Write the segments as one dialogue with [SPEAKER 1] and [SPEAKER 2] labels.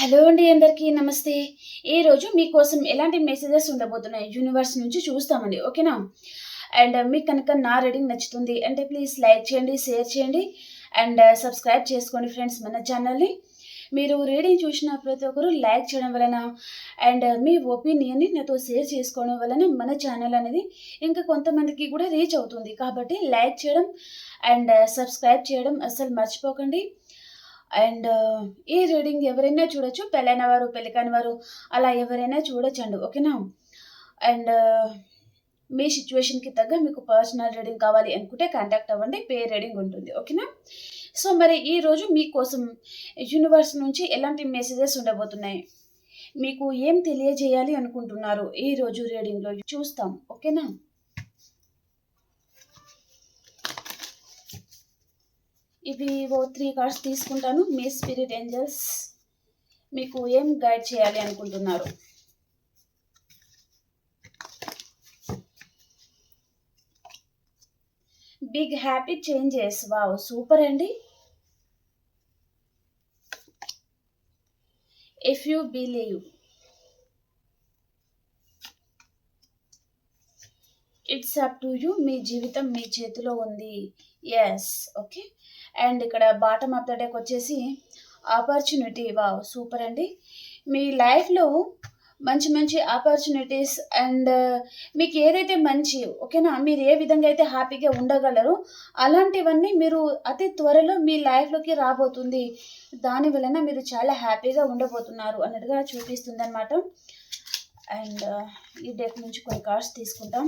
[SPEAKER 1] Hello అండి అందరికీ నమస్తే. ఈరోజు మీకోసం ఎలాంటి మెసేజెస్ ఉండబోతున్నాయి? యూనివర్స్ నుంచి చూస్తామండి ఓకేనా? అండ్ మీకు కనుక నా రీడింగ్ నచ్చుతుంది అంటే ప్లీజ్ లైక్ చేయండి షేర్ చేయండి. అండ్ సబ్స్క్రైబ్ చేసుకోండి ఫ్రెండ్స్ మన ఛానల్ని మీరు రీడింగ్ చూసిన ప్రతి ఒక్కరు లైక్ చేయడం వలన అండ్ మీ ఒపీనియన్ని నాతో షేర్ చేసుకోవడం వలన మన ఛానల్ అనేది ఇంకా కొంతమందికి కూడా రీచ్ అవుతుంది. కాబట్టి లైక్ చేయడం అండ్ సబ్స్క్రైబ్ చేయడం అస్సలు మర్చిపోకండి. అండ్ ఈ రీడింగ్ ఎవరైనా చూడొచ్చు. పెళ్ళైన వారు పెళ్ళి కాని వారు అలా ఎవరైనా చూడొచ్చండి. ఓకేనా? అండ్ మీ సిచ్యువేషన్కి తగ్గ మీకు పర్సనల్ రీడింగ్ కావాలి అనుకుంటే కాంటాక్ట్ అవ్వండి. పే రీడింగ్ ఉంటుంది. ఓకేనా? సో మరి ఈరోజు మీకోసం యూనివర్స్ నుంచి ఎలాంటి మెసేజెస్ ఉండబోతున్నాయి? మీకు ఏం తెలియజేయాలి అనుకుంటున్నారు? ఈ రోజు రీడింగ్లో చూస్తాం. ఓకేనా? ఇవి ఓ త్రీ కార్డ్స్ తీసుకుంటాను. మీ స్పిరిట్ ఏంజల్స్ మీకు ఏం గైడ్ చేయాలి అనుకుంటున్నారు? Big happy changes. Wow super అండి. If you believe. It's up to you. మీ జీవితం మీ చేతిలో ఉంది. ఎస్ ఓకే అండ్ ఇక్కడ బాటమ్ ఆఫ్ ద వచ్చేసి ఆపర్చునిటీ. వావ్ సూపర్ అండి. మీ లైఫ్లో మంచి మంచి ఆపర్చునిటీస్ అండ్ uh, మీకు ఏదైతే మంచి ఓకేనా? మీరు ఏ విధంగా అయితే హ్యాపీగా ఉండగలరో అలాంటివన్నీ మీరు అతి త్వరలో మీ లైఫ్లోకి రాబోతుంది. దాని వలన మీరు చాలా హ్యాపీగా ఉండబోతున్నారు అన్నట్టుగా చూపిస్తుంది అనమాట అండ్ uh, ఈ డేట్ నుంచి కొన్ని కార్డ్స్ తీసుకుంటాం.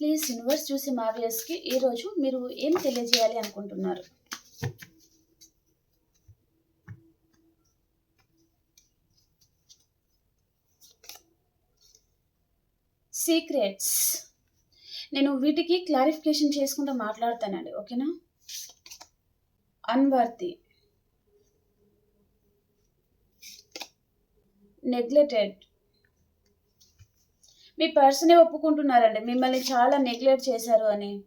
[SPEAKER 1] ప్లీజ్ యూనివర్స్ చూసి మా ఈరోజు మీరు ఏం తెలియజేయాలి అనుకుంటున్నారు? సీక్రెట్స్ నేను వీటికి క్లారిఫికేషన్ చేసుకుంటూ మాట్లాడతానండి ఓకేనా? అన్వర్తి నెగ్లెటెడ్ మీ పర్సనే ఒప్పుకుంటున్నారండి. మిమ్మల్ని చాలా నెగ్లెక్ట్ చేశారు అని.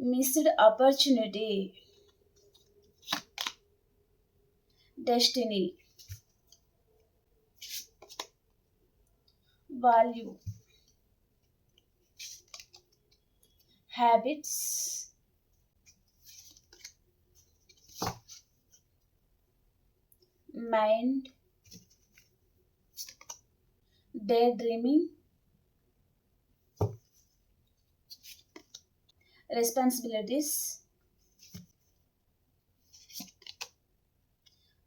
[SPEAKER 1] Missed opportunity. Destiny. Value. Habits. Mind. Daydreaming responsibilities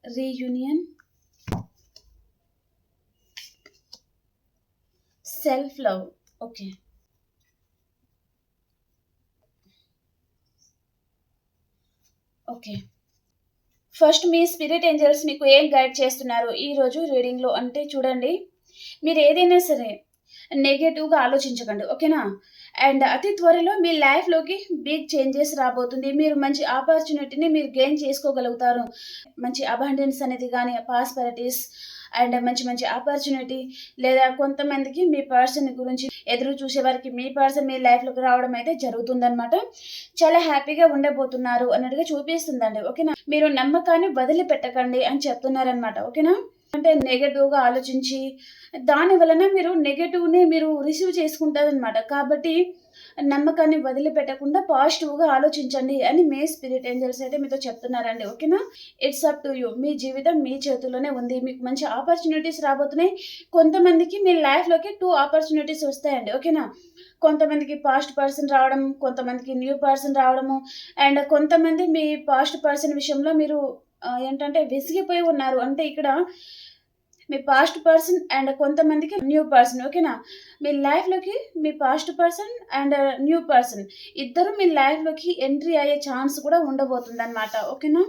[SPEAKER 1] reunion self love okay okay first మీ స్పిరిట్ ఏంజల్స్ మీకు ఏం గైడ్ చేస్తున్నారు? ఈరోజు రీడింగ్లో అంటే చూడండి. మీరు ఏదైనా సరే నెగటివ్గా ఆలోచించకండి ఓకేనా? అండ్ అతి త్వరలో మీ లైఫ్లోకి బిగ్ చేంజెస్ రాబోతుంది. మీరు మంచి ఆపర్చునిటీని మీరు గెయిన్ చేసుకోగలుగుతారు. మంచి అబండెన్స్ అనేది కానీ పాస్పరిటీస్ అండ్ మంచి మంచి ఆపర్చునిటీ లేదా కొంతమందికి మీ పర్సన్ గురించి ఎదురు చూసే వారికి మీ పర్సన్ మీ లైఫ్లోకి రావడం అయితే జరుగుతుందనమాట చాలా హ్యాపీగా ఉండబోతున్నారు అన్నట్టుగా చూపిస్తుందండి ఓకేనా? మీరు నమ్మకాన్ని వదిలిపెట్టకండి అని చెప్తున్నారనమాట ఓకేనా? అంటే నెగటివ్గా ఆలోచించి దాని వలన మీరు నెగటివ్ని మీరు రిసీవ్ చేసుకుంటారనమాట కాబట్టి నమ్మకాన్ని వదిలిపెట్టకుండా పాజిటివ్గా ఆలోచించండి అని మే స్పిరిట్ ఏంజల్స్ అయితే మీతో చెప్తున్నారండి. ఓకేనా ఇట్స్ అప్ టు యూ మీ జీవితం మీ చేతుల్లోనే ఉంది. మీకు మంచి ఆపర్చునిటీస్ రాబోతున్నాయి. కొంతమందికి మీ లైఫ్లోకి టూ ఆపర్చునిటీస్ వస్తాయండి. ఓకేనా కొంతమందికి పాస్ట్ పర్సన్ రావడం కొంతమందికి న్యూ పర్సన్ రావడము అండ్ కొంతమంది మీ పాస్ట్ పర్సన్ విషయంలో మీరు ఏంటంటే విసిగిపోయి ఉన్నారు. అంటే ఇక్కడ మీ పాస్ట్ పర్సన్ అండ్ కొంతమందికి న్యూ పర్సన్ ఓకేనా మీ లైఫ్లోకి మీ past person and new person ఇద్దరు మీ లైఫ్లోకి ఎంట్రీ అయ్యే ఛాన్స్ కూడా ఉండబోతుంది అనమాట ఓకేనా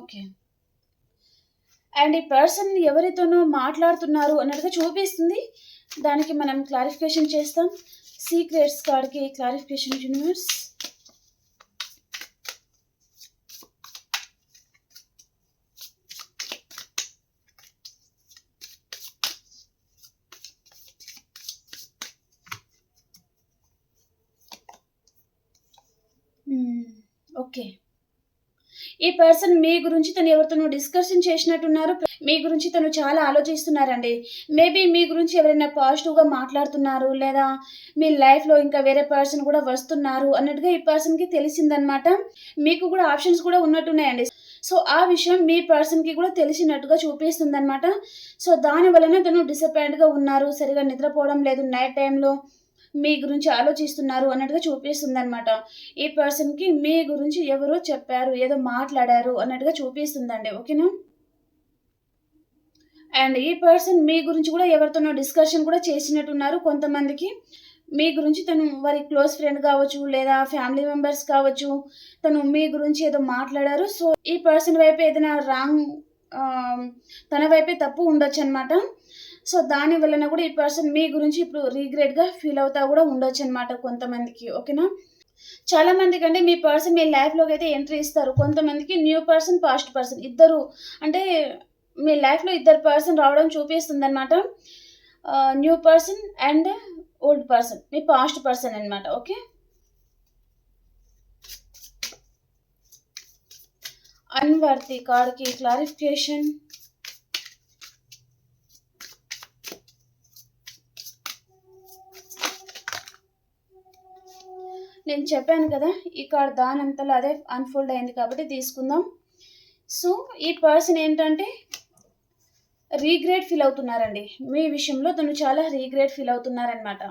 [SPEAKER 1] ఓకే అండ్ ఈ పర్సన్ ఎవరితోనో మాట్లాడుతున్నారు అన్నట్టుగా చూపిస్తుంది. దానికి మనం క్లారిఫికేషన్ చేస్తాం. సీక్రెట్స్ కార్డ్కి క్లారిఫికేషన్ యూనివర్స్ ఓకే. ఈ పర్సన్ మీ గురించి తను ఎవరితోనో డిస్కషన్ చేసినట్టున్నారు. మీ గురించి తను చాలా ఆలోచిస్తున్నారండి. మేబీ మీ గురించి ఎవరైనా పాజిటివ్గా మాట్లాడుతున్నారు లేదా మీ లైఫ్లో ఇంకా వేరే పర్సన్ కూడా వస్తున్నారు అన్నట్టుగా ఈ పర్సన్కి తెలిసిందనమాట మీకు కూడా ఆప్షన్స్ కూడా ఉన్నట్టున్నాయండి. సో ఆ విషయం మీ పర్సన్కి కూడా తెలిసినట్టుగా చూపిస్తుంది అనమాట సో దాని వలన తను డిసప్పాయింట్గా ఉన్నారు. సరిగా నిద్రపోవడం లేదు నైట్ టైంలో మీ గురించి ఆలోచిస్తున్నారు అన్నట్టుగా చూపిస్తుంది అనమాట ఈ పర్సన్కి మీ గురించి ఎవరో చెప్పారు ఏదో మాట్లాడారు అన్నట్టుగా చూపిస్తుందండి. ఓకేనా? అండ్ ఈ పర్సన్ మీ గురించి కూడా ఎవరితోనో డిస్కషన్ కూడా చేసినట్టున్నారు కొంతమందికి. మీ గురించి తను వారి క్లోజ్ ఫ్రెండ్ కావచ్చు లేదా ఫ్యామిలీ మెంబర్స్ కావచ్చు తను మీ గురించి ఏదో మాట్లాడారు. సో ఈ పర్సన్ వైపు ఏదైనా రాంగ్ తన వైపే తప్పు ఉండొచ్చు అనమాట సో దాని వలన కూడా ఈ పర్సన్ మీ గురించి ఇప్పుడు రీగ్రెట్గా ఫీల్ అవుతా కూడా ఉండొచ్చు అనమాట కొంతమందికి ఓకేనా? చాలా మందికి అంటే మీ పర్సన్ మీ లైఫ్లోకి అయితే ఎంట్రీ ఇస్తారు. కొంతమందికి న్యూ పర్సన్ పాస్ట్ పర్సన్ ఇద్దరు అంటే మీ లైఫ్లో ఇద్దరు పర్సన్ రావడం చూపిస్తుంది అనమాట new person and old person me past person అనమాట ఓకే? అన్వర్తి కార్డ్కి క్లారిఫికేషన్ నేను చెప్పాను కదా ఈ కార్డ్ దానంతలో అదే అన్ఫోల్డ్ అయింది కాబట్టి తీసుకుందాం. సో ఈ పర్సన్ ఏంటంటే రీగ్రేట్ ఫీల్ అవుతున్నారండి. మీ విషయంలో తను చాలా రీగ్రేట్ ఫీల్ అవుతున్నారనమాట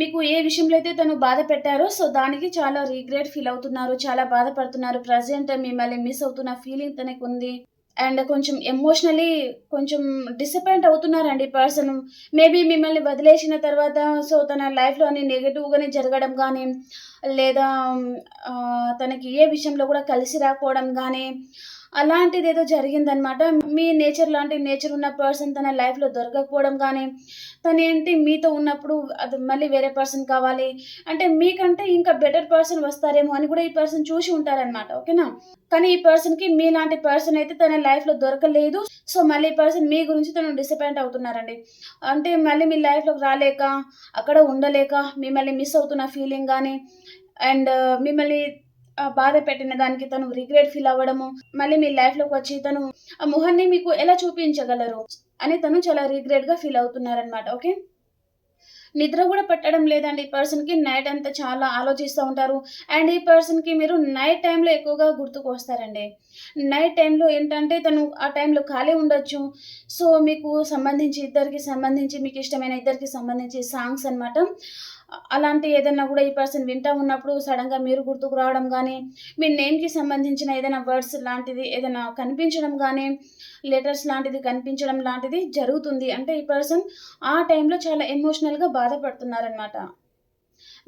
[SPEAKER 1] మీకు ఏ విషయంలో అయితే తను బాధ పెట్టారో సో దానికి చాలా రీగ్రేట్ ఫీల్ అవుతున్నారు చాలా బాధపడుతున్నారు. ప్రజెంట్ మిమ్మల్ని మిస్ అవుతున్న ఫీలింగ్ తనకు ఉంది అండ్ కొంచెం ఎమోషనలీ కొంచెం డిసప్పాయింట్ అవుతున్నారండి పర్సన్ మేబీ మిమ్మల్ని వదిలేసిన తర్వాత సో తన లైఫ్లో అన్ని నెగిటివ్గానే జరగడం కానీ లేదా తనకి ఏ విషయంలో కూడా కలిసి రాకపోవడం కానీ అలాంటిది ఏదో జరిగిందనమాట మీ నేచర్ లాంటి నేచర్ ఉన్న పర్సన్ తన లైఫ్లో దొరకకపోవడం కానీ తను ఏంటి మీతో ఉన్నప్పుడు అది మళ్ళీ వేరే పర్సన్ కావాలి అంటే మీకంటే ఇంకా బెటర్ పర్సన్ వస్తారేమో అని కూడా ఈ పర్సన్ చూసి ఉంటారనమాట ఓకేనా? కానీ ఈ పర్సన్కి మీలాంటి పర్సన్ అయితే తన లైఫ్లో దొరకలేదు. సో మళ్ళీ ఈ పర్సన్ మీ గురించి తను డిసప్పాయింట్ అవుతున్నారండి. అంటే మళ్ళీ మీ లైఫ్లోకి రాలేక అక్కడ ఉండలేక మిమ్మల్ని మిస్ అవుతున్న ఫీలింగ్ కానీ అండ్ మిమ్మల్ని బాధ పెట్టిన దానికి తను రిగ్రెట్ ఫీల్ అవ్వడము మళ్ళీ మీ లైఫ్లోకి వచ్చి తను ఆ మొహన్ని మీకు ఎలా చూపించగలరు అని తను చాలా రిగ్రెట్గా ఫీల్ అవుతున్నారనమాట ఓకే నిద్ర కూడా పట్టడం లేదండి ఈ పర్సన్కి నైట్ అంతా చాలా ఆలోచిస్తూ ఉంటారు. అండ్ ఈ పర్సన్కి మీరు నైట్ టైంలో ఎక్కువగా గుర్తుకు వస్తారండి నైట్ టైంలో ఏంటంటే తను ఆ టైంలో ఖాళీ ఉండొచ్చు. సో మీకు సంబంధించి ఇద్దరికి సంబంధించి మీకు ఇష్టమైన ఇద్దరికి సంబంధించి సాంగ్స్ అన్నమాట. అలాంటి ఏదైనా కూడా ఈ పర్సన్ వింటూ ఉన్నప్పుడు సడన్గా మీరు గుర్తుకు రావడం కానీ మీ నేమ్కి సంబంధించిన ఏదైనా వర్డ్స్ లాంటిది ఏదైనా కనిపించడం కానీ లెటర్స్ లాంటిది కనిపించడం లాంటిది జరుగుతుంది. అంటే ఈ పర్సన్ ఆ టైంలో చాలా ఎమోషనల్గా బాధపడుతున్నారనమాట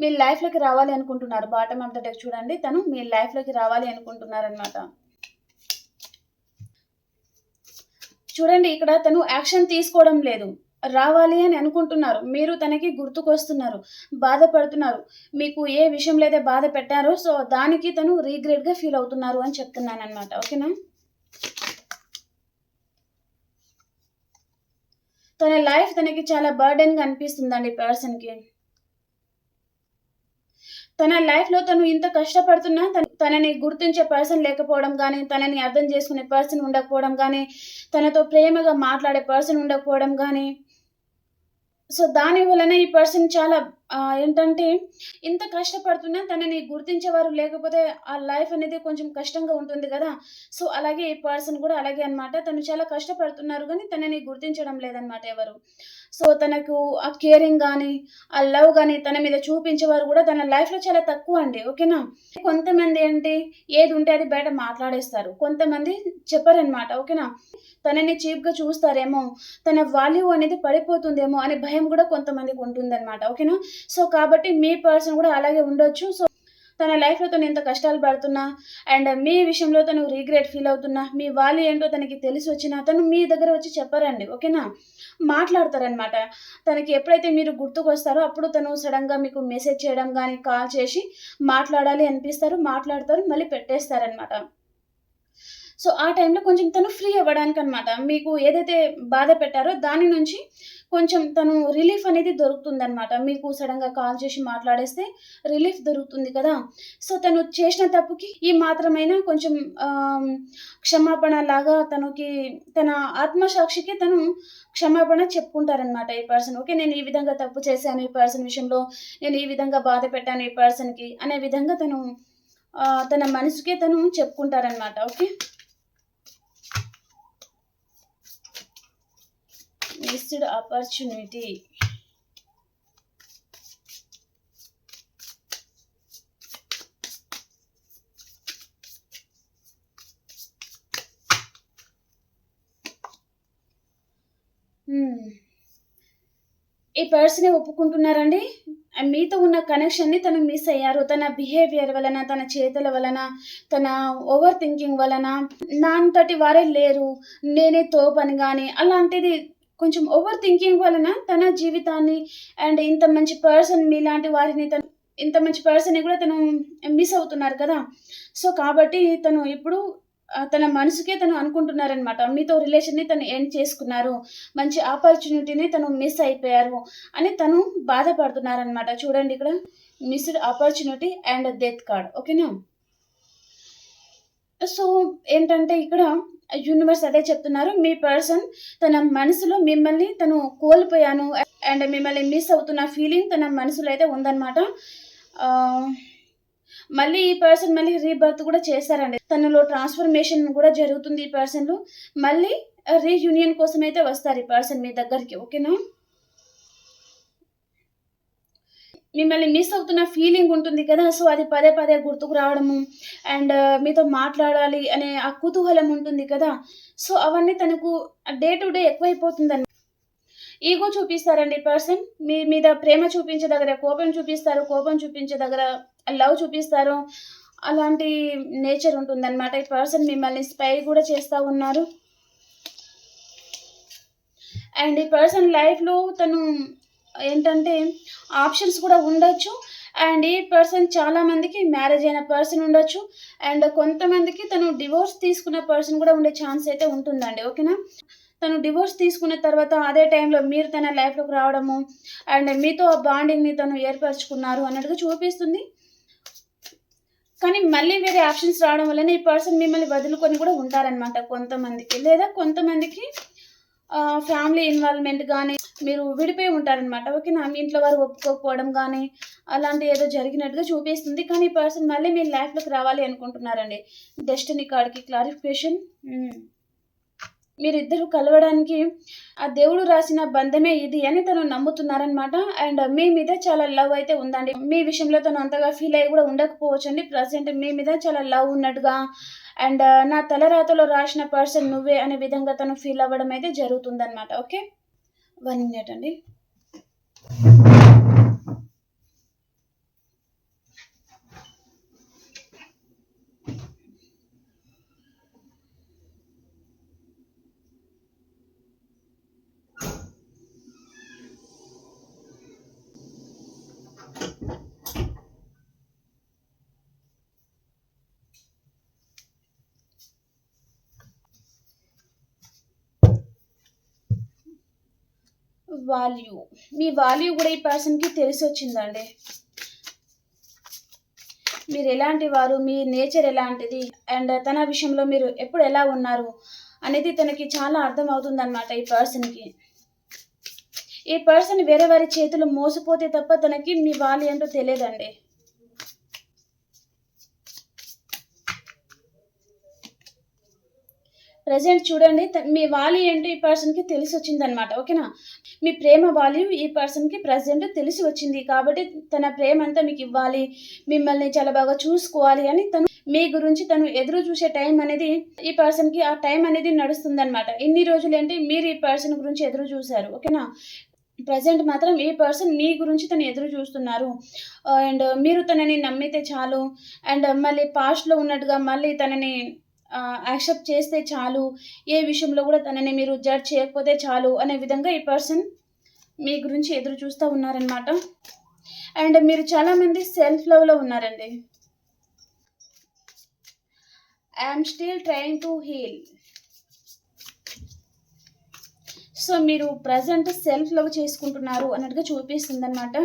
[SPEAKER 1] మీ లైఫ్లోకి రావాలి అనుకుంటున్నారు. బాటమ్ ఆఫ్ ద డెక్ చూడండి. తను మీ లైఫ్లోకి రావాలి అనుకుంటున్నారనమాట చూడండి ఇక్కడ తను యాక్షన్ తీసుకోవడం లేదు. రావాలి అని అనుకుంటున్నారు. మీరు తనకి గుర్తుకొస్తున్నారు. బాధపడుతున్నారు. మీకు ఏ విషయంలో అయితే బాధ పెట్టారో సో దానికి తను రీగ్రెట్గా ఫీల్ అవుతున్నారు అని చెప్తున్నాను అనమాట ఓకేనా? తన లైఫ్ తనకి చాలా బర్డెన్గా అనిపిస్తుందండి పర్సన్కి. తన లైఫ్లో తను ఇంత కష్టపడుతున్నా తన తనని గుర్తించే పర్సన్ లేకపోవడం కానీ తనని అర్థం చేసుకునే పర్సన్ ఉండకపోవడం కానీ తనతో ప్రేమగా మాట్లాడే పర్సన్ ఉండకపోవడం కానీ సో దాని వలన ఈ పర్సన్ చాలా ఏంటంటే ఇంత కష్టపడుతున్నా తనని గుర్తించేవారు లేకపోతే ఆ లైఫ్ అనేది కొంచెం కష్టంగా ఉంటుంది కదా. సో అలాగే ఈ పర్సన్ కూడా అలాగే అన్నమాట. తను చాలా కష్టపడుతున్నారు కానీ తనని గుర్తించడం లేదనమాట ఎవరు. సో తనకు ఆ కేరింగ్ కానీ ఆ లవ్ కానీ తన మీద చూపించేవారు కూడా తన లైఫ్లో చాలా తక్కువ అండి ఓకేనా? కొంతమంది ఏంటి ఏది ఉంటే అది బయట మాట్లాడేస్తారు. కొంతమంది చెప్పరనమాట ఓకేనా? తనని చీప్గా చూస్తారేమో తన వాల్యూ అనేది పడిపోతుందేమో అనే భయం కూడా కొంతమందికి ఉంటుందన్నమాట ఓకేనా? సో కాబట్టి మీ పర్సన్ కూడా అలాగే ఉండొచ్చు. సో తన లైఫ్లో తను ఎంత కష్టాలు పడుతున్నా అండ్ మీ విషయంలో తను రీగ్రెట్ ఫీల్ అవుతున్నా మీ వాళ్ళు ఏంటో తనకి తెలిసి వచ్చినా తను మీ దగ్గర వచ్చి చెప్పారండి ఓకేనా? మాట్లాడతారనమాట తనకి ఎప్పుడైతే మీరు గుర్తుకొస్తారో అప్పుడు తను సడన్గా మీకు మెసేజ్ చేయడం కానీ కాల్ చేసి మాట్లాడాలి అనిపిస్తారు మాట్లాడతారు మళ్ళీ పెట్టేస్తారనమాట సో ఆ టైంలో కొంచెం తను ఫ్రీ అవ్వడానికి అనమాట మీకు ఏదైతే బాధ పెట్టారో దాని నుంచి కొంచెం తను రిలీఫ్ అనేది దొరుకుతుంది అనమాట మీకు సడన్గా కాల్ చేసి మాట్లాడేస్తే రిలీఫ్ దొరుకుతుంది కదా. సో తను చేసిన తప్పుకి ఈ మాత్రమైనా కొంచెం క్షమాపణ లాగా తనకి తన ఆత్మసాక్షికి తను క్షమాపణ చెప్పుకుంటారనమాట ఈ పర్సన్ ఓకే నేను ఈ విధంగా తప్పు చేశాను ఈ పర్సన్ విషయంలో నేను ఈ విధంగా బాధ పెట్టాను ఈ పర్సన్కి అనే విధంగా తను తన మనసుకే తను చెప్పుకుంటారనమాట ఓకే? Missed opportunity hmm. ఈ పర్సన్ ఒప్పుకుంటున్నారండి? మీతో ఉన్న కనెక్షన్ని తను మిస్ అయ్యారు. తన బిహేవియర్ వలన తన చేతుల వలన తన ఓవర్ థింకింగ్ వలన నా అంతటి వారే లేరు. నేనే తోపని కానీ అలాంటిది కొంచెం ఓవర్ థింకింగ్ వలన తన జీవితాన్ని అండ్ ఇంత మంచి పర్సన్ మీలాంటి వారిని తను ఇంత మంచి పర్సన్ కూడా తను మిస్ అవుతున్నారు కదా. సో కాబట్టి తను ఇప్పుడు తన మనసుకే తను అనుకుంటున్నారనమాట మీతో రిలేషన్ని తను ఎండ్ చేసుకున్నారు. మంచి ఆపర్చునిటీని తను మిస్ అయిపోయారు అని తను బాధపడుతున్నారనమాట చూడండి ఇక్కడ missed opportunity and death card ఓకేనా సో ఏంటంటే ఇక్కడ యూనివర్స్ అదే చెప్తున్నారు. మీ పర్సన్ తన మనసులో మిమ్మల్ని తను కోల్పోయాను అండ్ మిమ్మల్ని మిస్ అవుతున్న ఫీలింగ్ తన మనసులో అయితే ఉందన్నమాట. మళ్ళీ ఈ పర్సన్ మళ్ళీ రీబర్త్ కూడా చేశారండి. తనలో ట్రాన్స్ఫర్మేషన్ కూడా జరుగుతుంది ఈ పర్సన్లో మళ్ళీ రీయూనియన్ కోసం అయితే వస్తారు ఈ పర్సన్ మీ దగ్గరికి ఓకేనా? మిమ్మల్ని మిస్ అవుతున్న ఫీలింగ్ ఉంటుంది కదా సో అది పదే పదే గుర్తుకు రావడము. అండ్ uh, మీతో మాట్లాడాలి అనే ఆ కుతూహలం ఉంటుంది కదా సో అవన్నీ తనకు డే టు డే ఎక్కువైపోతుందని. ఈగో చూపిస్తారండి పర్సన్ మీ మీద ప్రేమ చూపించే దగ్గర కోపం చూపిస్తారు కోపం చూపించే దగ్గర లవ్ చూపిస్తారు. అలాంటి నేచర్ ఉంటుందన్నమాట. ఈ పర్సన్ మిమ్మల్ని స్పై కూడా చేస్తూ ఉన్నారు. అండ్ ఈ పర్సన్ లైఫ్లో తను ఏంటంటే ఆప్షన్స్ కూడా ఉండొచ్చు. అండ్ ఈ పర్సన్ చాలా మందికి మ్యారేజ్ అయిన పర్సన్ ఉండొచ్చు. అండ్ కొంతమందికి తను డివోర్స్ తీసుకున్న పర్సన్ కూడా ఉండే ఛాన్స్ అయితే ఉంటుందండి. ఓకేనా? తను డివోర్స్ తీసుకున్న తర్వాత అదే టైంలో మీరు తన లైఫ్లోకి రావడము అండ్ మీతో ఆ బాండింగ్ని తను ఏర్పరచుకున్నారు అన్నట్టుగా చూపిస్తుంది. కానీ మళ్ళీ వేరే ఆప్షన్స్ రావడం వలన ఈ పర్సన్ మిమ్మల్ని వదులుకొని కూడా ఉంటారనమాట కొంతమందికి. లేదా కొంతమందికి ఫ్యామిలీ ఇన్వాల్వ్మెంట్ కానీ మీరు విడిపోయి ఉంటారనమాట ఓకేనా మీ ఇంట్లో వారు ఒప్పుకోకపోవడం కానీ అలాంటి ఏదో జరిగినట్టుగా చూపిస్తుంది. కానీ ఈ పర్సన్ మళ్ళీ మీ లైఫ్లోకి రావాలి అనుకుంటున్నారండి. డెస్టినీ కార్డ్కి క్లారిఫికేషన్. మీరిద్దరు కలవడానికి ఆ దేవుడు రాసిన బంధమే ఇది అని తను నమ్ముతున్నారనమాట అండ్ మీ మీద చాలా లవ్ అయితే ఉందండి. మీ విషయంలో తను అంతగా ఫీల్ అయ్యి కూడా ఉండకపోవచ్చు అండి ప్రజెంట్ మీ మీద చాలా లవ్ ఉన్నట్టుగా అండ్ నా తలరాతలో రాసిన పర్సన్ నువ్వే అనే విధంగా తను ఫీల్ అవ్వడం అయితే జరుగుతుందన్నమాట. ఓకే? వన్ మినిట్ అండి. వాల్యూ మీ వాల్యూ కూడా ఈ పర్సన్కి తెలిసి వచ్చిందండి. మీరు ఎలాంటి వారు? మీ నేచర్ ఎలాంటిది? అండ్ తన విషయంలో మీరు ఎప్పుడు ఎలా ఉన్నారు? అనేది తనకి చాలా అర్థం అవుతుందన్నమాట ఈ పర్సన్కి ఈ పర్సన్ వేరే వారి చేతులు మోసపోతే తప్ప తనకి మీ వాల్యూ ఏంటో తెలియదండి. ప్రజెంట్ చూడండి మీ వాల్యూ ఏంటో ఈ పర్సన్కి తెలిసి వచ్చిందనమాట ఓకేనా మీ ప్రేమ వాల్యూ ఈ పర్సన్కి ప్రజెంట్ తెలిసి వచ్చింది. కాబట్టి తన ప్రేమ అంతా మీకు ఇవ్వాలి. మిమ్మల్ని చాలా బాగా చూసుకోవాలి అని తను మీ గురించి తను ఎదురు చూసే టైం అనేది ఈ పర్సన్కి ఆ టైం అనేది నడుస్తుందనమాట ఇన్ని రోజులు ఏంటి? మీరు ఈ పర్సన్ గురించి ఎదురు చూశారు. ఓకేనా? ప్రజెంట్ మాత్రం ఈ పర్సన్ మీ గురించి తను ఎదురు చూస్తున్నారు. Uh, అండ్ మీరు తనని నమ్మితే చాలు. అండ్ మళ్ళీ పాస్ట్లో ఉన్నట్టుగా మళ్ళీ తనని యాక్సెప్ట్ చేస్తే చాలు. ఏ విషయంలో కూడా తనని మీరు జడ్జ్ చేయకపోతే చాలు అనే విధంగా ఈ పర్సన్ మీ గురించి ఎదురు చూస్తూ ఉన్నారనమాట అండ్ మీరు చాలామంది సెల్ఫ్ లవ్లో ఉన్నారండి. I'm still trying to heal. So మీరు ప్రజెంట్ సెల్ఫ్ లవ్ చేసుకుంటున్నారు అన్నట్టుగా చూపిస్తుంది అనమాట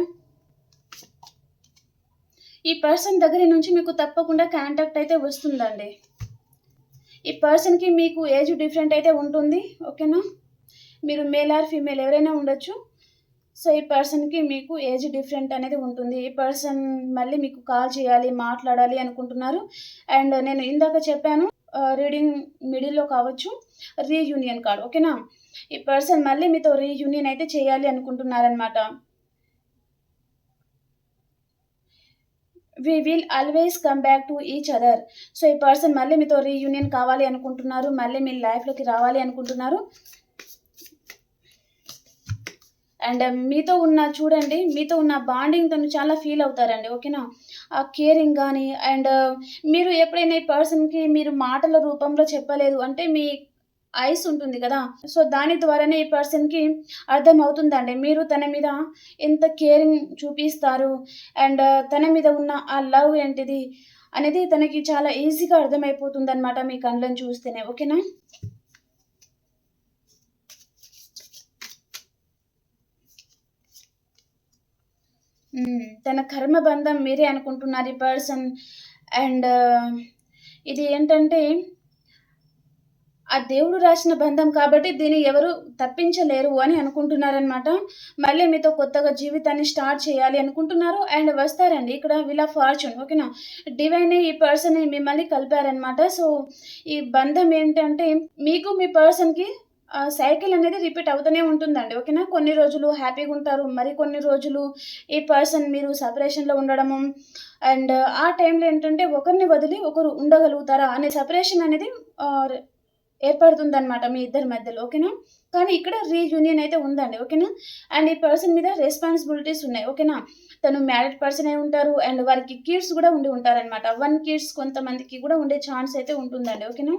[SPEAKER 1] ఈ పర్సన్ దగ్గర నుంచి మీకు తప్పకుండా కాంటాక్ట్ అయితే వస్తుందండి. ఈ పర్సన్కి మీకు ఏజ్ డిఫరెంట్ అయితే ఉంటుంది ఓకేనా మీరు మేల్ ఆర్ ఫీమేల్ ఎవరైనా ఉండొచ్చు. సో ఈ పర్సన్కి మీకు ఏజ్ డిఫరెంట్ అనేది ఉంటుంది. ఈ పర్సన్ మళ్ళీ మీకు కాల్ చేయాలి మాట్లాడాలి అనుకుంటున్నారు. అండ్ నేను ఇందాక చెప్పాను రీడింగ్ మిడిల్లో కావచ్చు రీయూనియన్ కార్డ్ ఓకేనా ఈ పర్సన్ మళ్ళీ మీతో రీయూనియన్ అయితే చేయాలి అనుకుంటున్నారనమాట we will always come back to each other so ఈ పర్సన్ మళ్ళీ మీతో రీయూనియన్ కావాలి అనుకుంటున్నారు మళ్ళీ మీ లైఫ్లోకి రావాలి అనుకుంటున్నారు. అండ్ uh, మీతో ఉన్న చూడండి మీతో ఉన్న బాండింగ్ తను చాలా ఫీల్ అవుతారండి ఓకేనా? ఆ కేరింగ్ కానీ అండ్ మీరు ఎప్పుడైనా ఈ పర్సన్కి మీరు మాటల రూపంలో చెప్పలేదు అంటే మీ ఐస్ ఉంటుంది కదా. సో దాని ద్వారానే ఈ పర్సన్కి అర్థం అవుతుందండి మీరు తన మీద ఎంత కేరింగ్ చూపిస్తారు అండ్ తన మీద ఉన్న ఆ లవ్ ఏంటిది అనేది తనకి చాలా ఈజీగా అర్థమైపోతుంది అనమాట మీ కళ్ళని చూస్తేనే. ఓకేనా? తన కర్మ బంధం మీరే అనుకుంటున్నారు ఈ పర్సన్. అండ్ ఇది ఏంటంటే ఆ దేవుడు రాసిన బంధం కాబట్టి దీన్ని ఎవరు తప్పించలేరు అని అనుకుంటున్నారనమాట మళ్ళీ మీతో కొత్తగా జీవితాన్ని స్టార్ట్ చేయాలి అనుకుంటున్నారు. అండ్ వస్తారండి. ఇక్కడ విలా ఫార్చ్యూన్ ఓకేనా? డివైన్ ఈ పర్సన్ మిమ్మల్ని కలిపారనమాట సో ఈ బంధం ఏంటంటే మీకు మీ పర్సన్కి సైకిల్ అనేది రిపీట్ అవుతూనే ఉంటుందండి. ఓకేనా? కొన్ని రోజులు హ్యాపీగా ఉంటారు. మరి కొన్ని రోజులు ఈ పర్సన్ మీరు సపరేషన్లో ఉండడము. అండ్ ఆ టైంలో ఏంటంటే ఒకరిని వదిలి ఒకరు ఉండగలుగుతారా? అనే సపరేషన్ అనేది ఏర్పడుతుందన్నమాట మీ ఇద్దరి మధ్యలో ఓకేనా? కానీ ఇక్కడ రీయూనియన్ అయితే ఉందండి ఓకేనా? అండ్ ఈ పర్సన్ మీద రెస్పాన్సిబిలిటీస్ ఉన్నాయి ఓకేనా? తను మ్యారీడ్ పర్సన్ అయి ఉంటారు అండ్ వారికి కిడ్స్ కూడా ఉండి ఉంటారనమాట వన్ కిడ్స్ కొంతమందికి కూడా ఉండే ఛాన్స్ అయితే ఉంటుందండి ఓకేనా?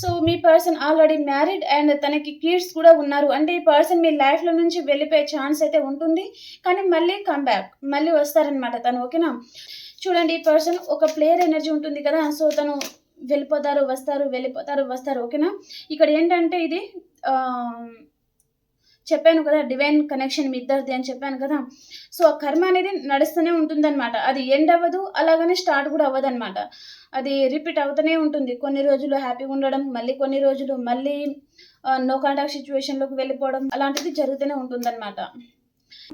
[SPEAKER 1] సో మీ పర్సన్ ఆల్రెడీ మ్యారీడ్ అండ్ తనకి కిడ్స్ కూడా ఉన్నారు. అంటే ఈ పర్సన్ మీ లైఫ్లో నుంచి వెళ్ళిపోయే ఛాన్స్ అయితే ఉంటుంది. కానీ మళ్ళీ కమ్బ్యాక్ మళ్ళీ వస్తారనమాట తను ఓకేనా చూడండి ఈ పర్సన్ ఒక ప్లేయర్ ఎనర్జీ ఉంటుంది కదా. సో తను వెళ్ళిపోతారు వస్తారు వెళ్ళిపోతారు వస్తారు ఓకేనా ఇక్కడ ఏంటంటే ఇది చెప్పాను కదా డివైన్ కనెక్షన్ మీ ఇద్దరిది అని చెప్పాను కదా. సో ఆ కర్మ అనేది నడుస్తూనే ఉంటుందన్నమాట. అది ఎండ్ అవ్వదు అలాగనే స్టార్ట్ కూడా అవ్వదు అనమాట అది రిపీట్ అవుతూనే ఉంటుంది. కొన్ని రోజులు హ్యాపీగా ఉండడం మళ్ళీ కొన్ని రోజులు మళ్ళీ నో కాంటాక్ట్ సిచ్యువేషన్లోకి వెళ్ళిపోవడం అలాంటిది జరుగుతూనే ఉంటుందన్నమాట.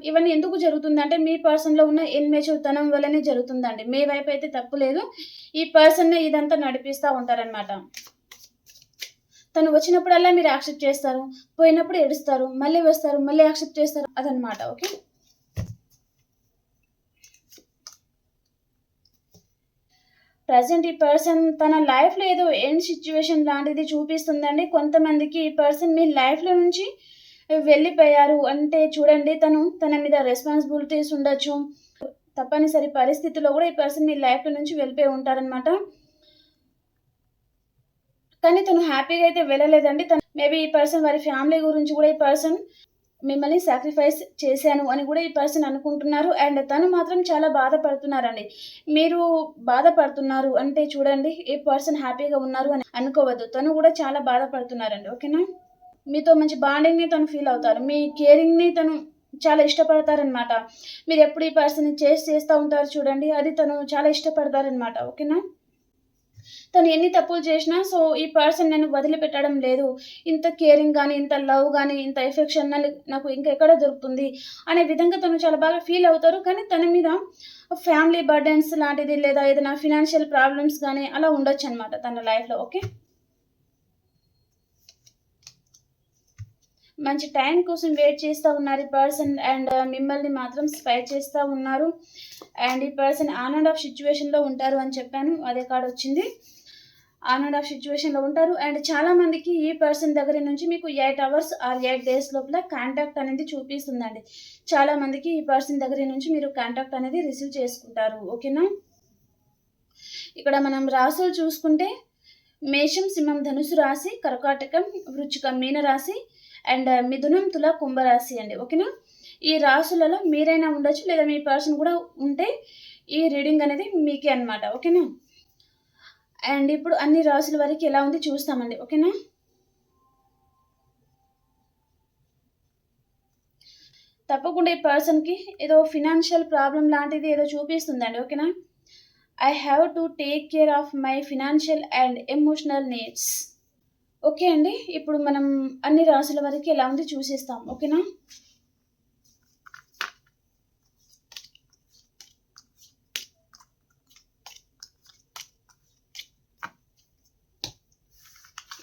[SPEAKER 1] ఇవన్నీ ఎందుకు జరుగుతుందంటే మీ పర్సన్లో ఉన్న ఇన్మెచ్యూర్ తనం వల్లనే జరుగుతుందండి. మీ వైపు అయితే తప్పు లేదు. ఈ పర్సన్నే ఇదంతా నడిపిస్తూ ఉంటారనమాట తను వచ్చినప్పుడల్లా మీరు యాక్సెప్ట్ చేస్తారు పోయినప్పుడు ఏడుస్తారు మళ్ళీ వస్తారు మళ్ళీ యాక్సెప్ట్ చేస్తారు అదనమాట ఓకే? ప్రజెంట్ ఈ పర్సన్ తన లైఫ్లో ఏదో ఏం సిచ్యువేషన్ లాంటిది చూపిస్తుందండి. కొంతమందికి ఈ పర్సన్ మీ లైఫ్లో నుంచి వెళ్ళిపోయారు అంటే చూడండి తను తన మీద రెస్పాన్సిబిలిటీస్ ఉండొచ్చు. తప్పనిసరి పరిస్థితిలో కూడా ఈ పర్సన్ మీ లైఫ్లో నుంచి వెళ్ళిపోయి ఉంటారనమాట కానీ తను హ్యాపీగా అయితే వెళ్ళలేదండి. తను మేబీ ఈ పర్సన్ వారి ఫ్యామిలీ గురించి కూడా ఈ పర్సన్ మిమ్మల్ని సాక్రిఫైస్ చేశాను అని కూడా ఈ పర్సన్ అనుకుంటున్నారు. అండ్ తను మాత్రం చాలా బాధపడుతున్నారండి. మీరు బాధపడుతున్నారు అంటే చూడండి ఈ పర్సన్ హ్యాపీగా ఉన్నారు అని అనుకోవద్దు. తను కూడా చాలా బాధపడుతున్నారండి. ఓకేనా? మీతో మంచి బాండింగ్ని తను ఫీల్ అవుతారు. మీ కేరింగ్ని తను చాలా ఇష్టపడతారనమాట మీరు ఎప్పుడు ఈ పర్సన్ చేసి చేస్తూ ఉంటారు చూడండి అది తను చాలా ఇష్టపడతారనమాట ఓకేనా? తను ఎన్ని తప్పులు చేసినా సో ఈ పర్సన్ నేను వదిలిపెట్టడం లేదు. ఇంత కేరింగ్ కానీ ఇంత లవ్ కానీ ఇంత ఎఫెక్షన్ నాకు ఇంకెక్కడ దొరుకుతుంది? అనే విధంగా తను చాలా బాగా ఫీల్ అవుతారు. కానీ తన మీద ఫ్యామిలీ బర్డెన్స్ లాంటిది లేదా ఏదైనా ఫినాన్షియల్ ప్రాబ్లమ్స్ కానీ అలా ఉండొచ్చు అనమాట తన లైఫ్లో ఓకే మంచి టైం కోసం వెయిట్ చేస్తూ ఉన్నారు ఈ పర్సన్ అండ్ uh, మిమ్మల్ని మాత్రం స్పై చేస్తూ ఉన్నారు. అండ్ ఈ పర్సన్ ఆన్ అండ్ ఆఫ్ సిచ్యువేషన్లో ఉంటారు అని చెప్పాను. అదే కార్డ్ వచ్చింది. ఆన్ అండ్ ఆఫ్ సిచ్యువేషన్లో ఉంటారు. అండ్ చాలా మందికి ఈ పర్సన్ దగ్గర నుంచి మీకు eight hours or eight days లోపల కాంటాక్ట్ అనేది చూపిస్తుందండి. చాలా మందికి ఈ పర్సన్ దగ్గర నుంచి మీరు కాంటాక్ట్ అనేది రిసీవ్ చేసుకుంటారు. ఓకేనా ఇక్కడ మనం రాసులు చూసుకుంటే మేషం సింహం ధనుసు రాశి కర్కాటకం వృచ్చికం మీన రాశి అండ్ మిథునం తుల కుంభరాశి అండి. ఓకేనా ఈ రాసులలో మీరైనా ఉండొచ్చు లేదా మీ పర్సన్ కూడా ఉంటే ఈ రీడింగ్ అనేది మీకే అనమాట ఓకేనా అండ్ ఇప్పుడు అన్ని రాసుల వరకు ఎలా ఉంది చూస్తామండి ఓకేనా? తప్పకుండా ఈ పర్సన్కి ఏదో ఫినాన్షియల్ ప్రాబ్లం లాంటిది ఏదో చూపిస్తుందండి ఓకేనా? I have to take care of my financial and emotional needs okay అండి ఇప్పుడు మనం అన్ని రాసుల వరకు ఎలా ఉంది చూసేస్తాం ఓకేనా?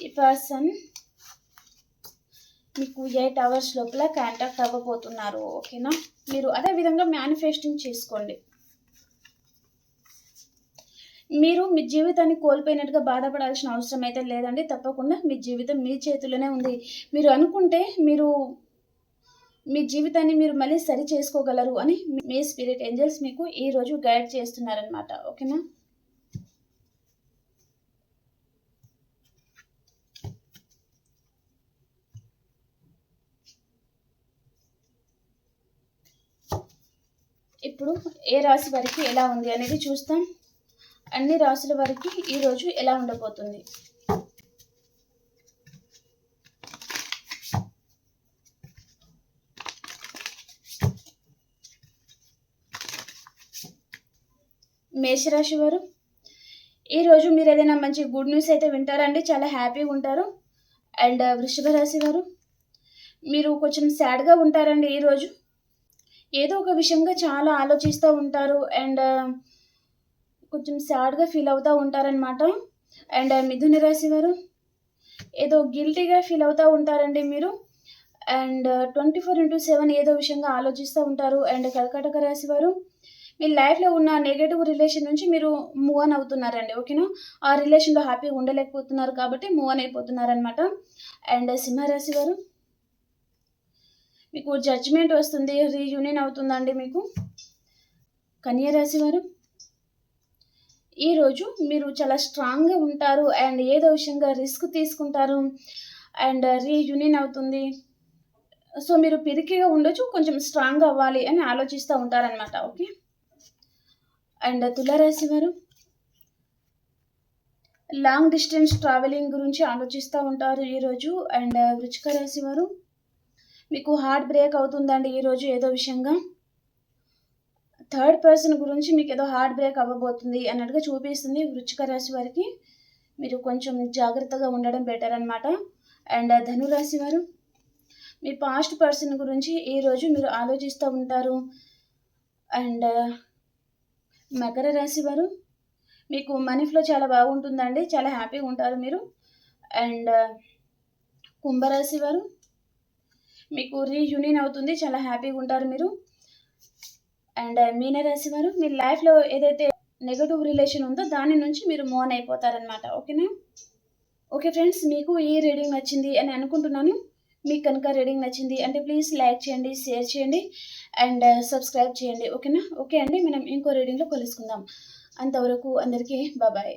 [SPEAKER 1] ఈ పర్సన్ మీకు ఎయిట్ అవర్స్ లోపల కాంటాక్ట్ అవ్వబోతున్నారు ఓకేనా మీరు అదే విధంగా మేనిఫెస్టింగ్ చేసుకోండి. మీరు మీ జీవితాన్ని కోల్పోయినట్టుగా బాధపడాల్సిన అవసరం అయితే లేదండి తప్పకుండా మీ జీవితం మీ చేతిలోనే ఉంది. మీరు అనుకుంటే మీరు మీ జీవితాన్ని మీరు మళ్ళీ సరి చేసుకోగలరు అని మీ స్పిరిట్ ఏంజల్స్ మీకు ఈరోజు గైడ్ చేస్తున్నారనమాట ఓకేనా ఇప్పుడు ఏ రాశి వారికి ఎలా ఉంది అనేది చూస్తాం. అన్ని రాశుల వారికి ఈరోజు ఎలా ఉండబోతుంది. మేషరాశి వారు ఈరోజు మీరు ఏదైనా మంచి గుడ్ న్యూస్ అయితే వింటారండి చాలా హ్యాపీగా ఉంటారు. అండ్ వృషభ రాశి వారు మీరు కొంచెం సాడ్గా ఉంటారండి ఈరోజు ఏదో ఒక విషయంగా చాలా ఆలోచిస్తూ ఉంటారు. అండ్ కొంచెం సాడ్గా ఫీల్ అవుతూ ఉంటారనమాట అండ్ మిథున రాశి వారు ఏదో గిల్టీగా ఫీల్ అవుతూ ఉంటారండి మీరు. And twenty four into seven ఏదో విషయంగా ఆలోచిస్తూ ఉంటారు. అండ్ కర్కాటక రాశి వారు మీ లైఫ్లో ఉన్న నెగటివ్ రిలేషన్ నుంచి మీరు మూవ్ ఆన్ అవుతున్నారండి ఓకేనా? ఆ రిలేషన్లో హ్యాపీగా ఉండలేకపోతున్నారు కాబట్టి మూవ్ ఆన్ అయిపోతున్నారనమాట అండ్ సింహరాశి వారు మీకు జడ్జ్మెంట్ వస్తుంది రీయూనియన్ అవుతుందండి మీకు. కన్యరాశి వారు ఈరోజు మీరు చాలా స్ట్రాంగ్గా ఉంటారు అండ్ ఏదో విషయంగా రిస్క్ తీసుకుంటారు అండ్ రీయూనియన్ అవుతుంది. సో మీరు పిరికిగా ఉండొచ్చు కొంచెం స్ట్రాంగ్ అవ్వాలి అని ఆలోచిస్తూ ఉంటారనమాట ఓకే? అండ్ తులారాశి వారు లాంగ్ డిస్టెన్స్ ట్రావెలింగ్ గురించి ఆలోచిస్తూ ఉంటారు ఈరోజు అండ్ వృచ్చిక రాశి వారు మీకు హార్ట్ బ్రేక్ అవుతుందండి ఈరోజు ఏదో విషయంగా. థర్డ్ పర్సన్ గురించి మీకు ఏదో హార్ట్ బ్రేక్ అవ్వబోతుంది అన్నట్టుగా చూపిస్తుంది వృచ్చిక రాశి వారికి. మీరు కొంచెం జాగ్రత్తగా ఉండడం బెటర్ అనమాట అండ్ ధనురాశి వారు మీ పాస్ట్ పర్సన్ గురించి ఈరోజు మీరు ఆలోచిస్తూ ఉంటారు. అండ్ మకర రాశి వారు మీకు మనీ ఫ్లో చాలా బాగుంటుందండి చాలా హ్యాపీగా ఉంటారు మీరు. అండ్ కుంభరాశి వారు మీకు రీయూనియన్ అవుతుంది. చాలా హ్యాపీగా ఉంటారు మీరు. అండ్ uh, మీనరాశి వారు మీ లైఫ్లో ఏదైతే నెగటివ్ రిలేషన్ ఉందో దాని నుంచి మీరు మోన్ అయిపోతారనమాట ఓకేనా ఓకే ఫ్రెండ్స్ మీకు ఈ రీడింగ్ నచ్చింది అని అనుకుంటున్నాను. మీకు కనుక రీడింగ్ నచ్చింది అంటే ప్లీజ్ లైక్ చేయండి షేర్ చేయండి అండ్ సబ్స్క్రైబ్ uh, చేయండి. ఓకేనా ఓకే అండి మనం ఇంకో రీడింగ్లో కలుసుకుందాం. అంతవరకు అందరికీ బాబాయ్